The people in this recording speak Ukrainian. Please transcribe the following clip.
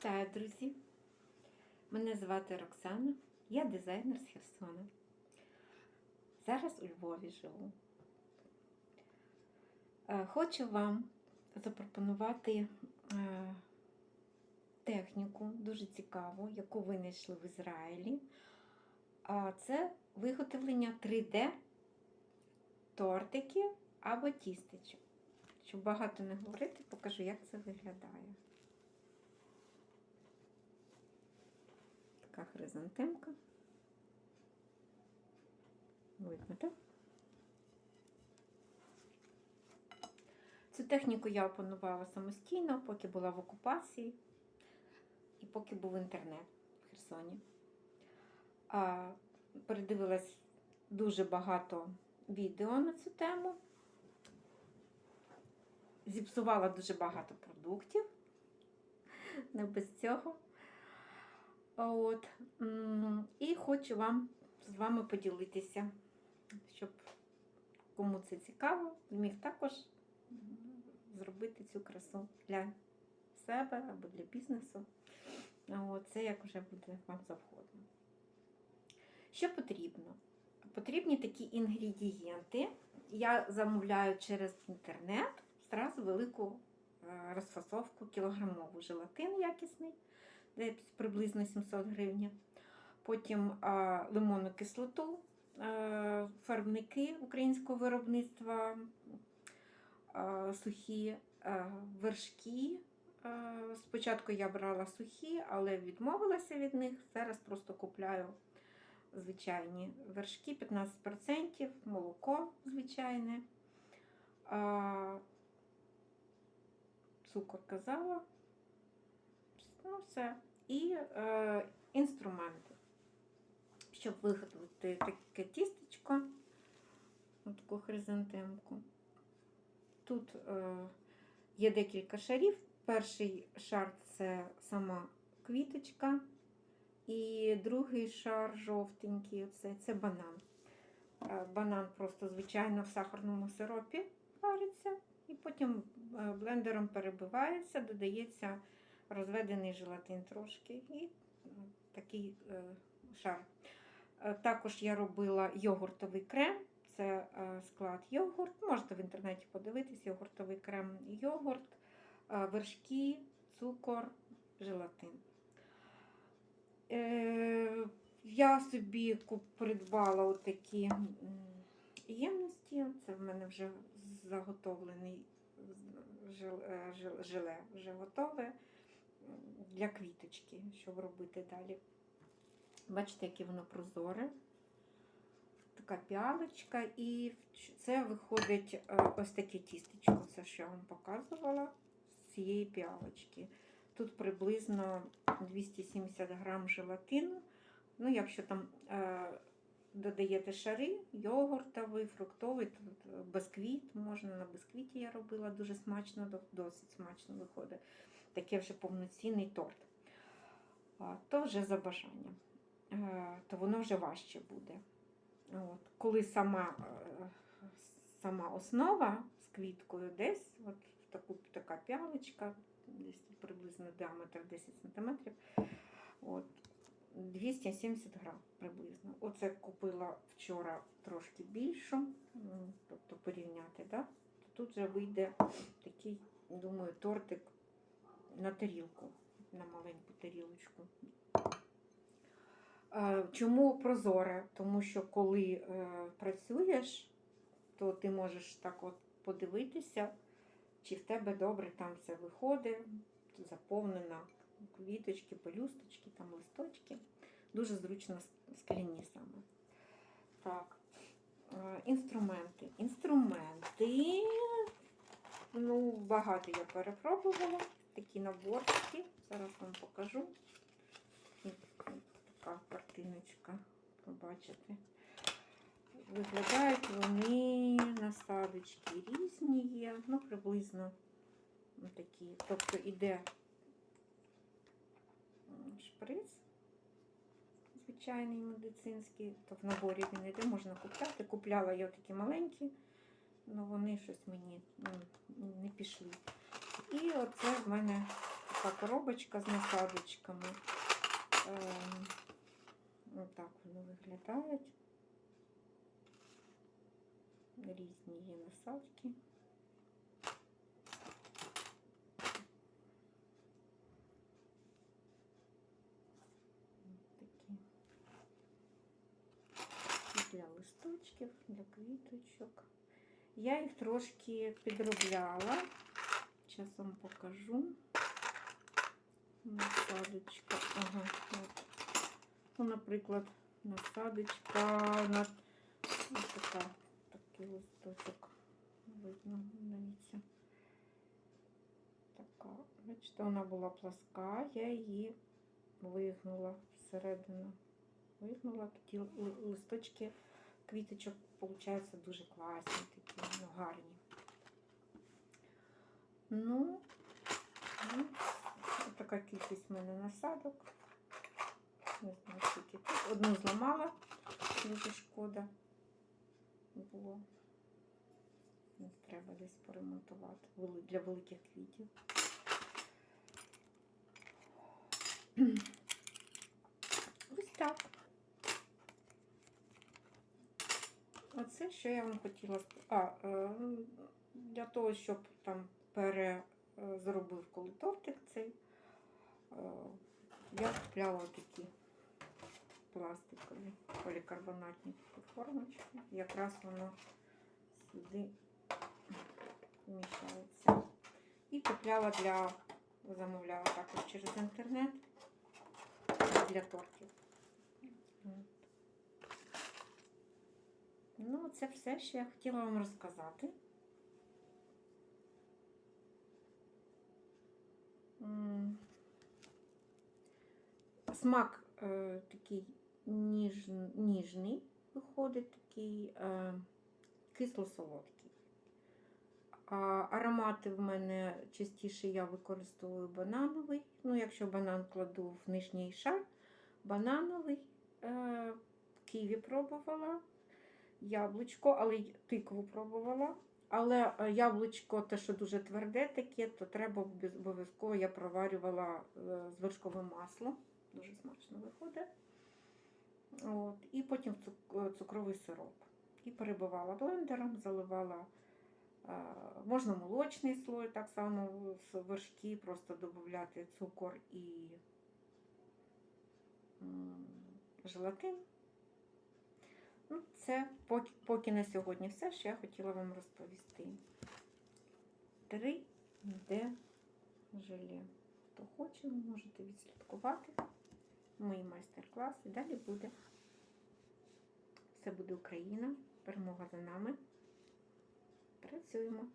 Вітаю, друзі! Мене звати Роксана, я дизайнер з Херсона. Зараз у Львові живу. Е, Хочу вам запропонувати е, техніку дуже цікаву, яку винайшли в Ізраїлі. Це виготовлення 3D тортиків або тістечок. Щоб багато не говорити, покажу, як це виглядає. Така хризантемка. Видно, так? Цю техніку я опанувала самостійно, поки була в окупації і поки був інтернет в Херсоні. А, передивилась дуже багато відео на цю тему. Зіпсувала дуже багато продуктів. Не без цього. От. І хочу вам з вами поділитися, щоб кому це цікаво, зміг також зробити цю красу для себе або для бізнесу. От. Це як вже буде вам завгодно. Що потрібно? Потрібні такі інгредієнти. Я замовляю через інтернет зразу велику е, розфасовку кілограмову желатин якісний десь приблизно 700 гривень. Потім а, лимонну кислоту, а, фарбники українського виробництва, а, сухі а, вершки. А, спочатку я брала сухі, але відмовилася від них. Зараз просто купляю звичайні вершки 15%, молоко звичайне. А, цукор казала. Ну, все. І е, інструменти. Щоб виготовити таке тістечко, таку хризантемку. Тут е, є декілька шарів. Перший шар це сама квіточка, і другий шар жовтенький це, це банан. Е, банан просто, звичайно, в сахарному сиропі вариться, і потім е, блендером перебивається, додається розведений желатин трошки і такий е, шар. Е, Також я робила йогуртовий крем, це е, склад йогурт. Можете в інтернеті подивитись, йогуртовий крем, йогурт, е, вершки, цукор, желатин. Е, Я собі придбала отакі ємності. Це в мене вже заготовлений жел- е, желе, вже готове для квіточки, щоб робити далі. Бачите, яке воно прозоре. Така піалочка, і це виходить е, ось таке тістечко, це що я вам показувала з цієї піалочки. Тут приблизно 270 грам желатину. Ну, якщо там е, додаєте шари, йогуртовий, фруктовий, тут е, бисквіт, можна на бисквіті я робила, дуже смачно, досить смачно виходить. Таке вже повноцінний торт. То вже за бажанням. Е, То воно вже важче буде. От. Коли сама, е, сама основа з квіткою десь, от в таку, така пялочка, десь приблизно діаметр 10 см. От, 270 грам приблизно. Оце купила вчора трошки більшу, тобто порівняти, да? тут вже вийде такий, думаю, тортик на тарілку, на маленьку тарілочку. Е, Чому прозоре? Тому що коли е, працюєш, то ти можеш так от подивитися, чи в тебе добре там все виходить, заповнена квіточки, пелюсточки, там листочки. Дуже зручно скляні саме. Так, е, інструменти. Інструменти. Ну, багато я перепробувала. Такі наборчики. Зараз вам покажу. Така картиночка, побачите. Виглядають вони насадочки різні є, ну, приблизно такі. Тобто іде шприц звичайний медицинський, то в наборі він йде, можна купляти. Купляла я такі маленькі, але вони щось мені ну, не пішли. І оце в мене така коробочка з насадочками. Ем, Отак вони виглядають. Різні є насадки. Для листочків, для квіточок. Я їх трошки підробляла. Зараз вам покажу. Насадочка. Ага, от. Ну, наприклад, насадочка на ось така, такий листочок. Видно, дивіться. Така, бачите, вона була пласка, я її вигнула всередину. Вигнула такі листочки квіточок, виходять, дуже класні, такі ну, гарні. Ну, ну, така кількість в мене насадок. Не знаю, скільки тут. Одну зламала, дуже шкода було. Треба десь поремонтувати для великих квітів. Ось так. Оце, що я вам хотіла. А, е, для того, щоб там перезробив коли тортик цей, е, я купляла такі пластикові полікарбонатні формочки. Якраз воно сюди вміщається. І купляла для, замовляла також через інтернет для тортів. Ну, це все, що я хотіла вам розказати. Смак е, такий ніж, ніжний виходить, такий е, кисло-солодкий. А аромати в мене частіше я використовую банановий. Ну, якщо банан кладу в нижній шар, банановий е, ківі пробувала, яблучко, але тикву пробувала. Але е, яблучко, те, що дуже тверде таке, то треба обов'язково я проварювала е, з вершковим маслом. Дуже смачно виходить. От. І потім е, цукровий сироп. І перебивала блендером, заливала. е, Можна молочний слой, так само з вершки, просто додати цукор і желатин. Ну, це поки, поки на сьогодні все, що я хотіла вам розповісти. 3D желе. Хто хоче, ви можете відслідкувати мої майстер-класи. Далі буде. Все буде Україна. Перемога за нами. Працюємо.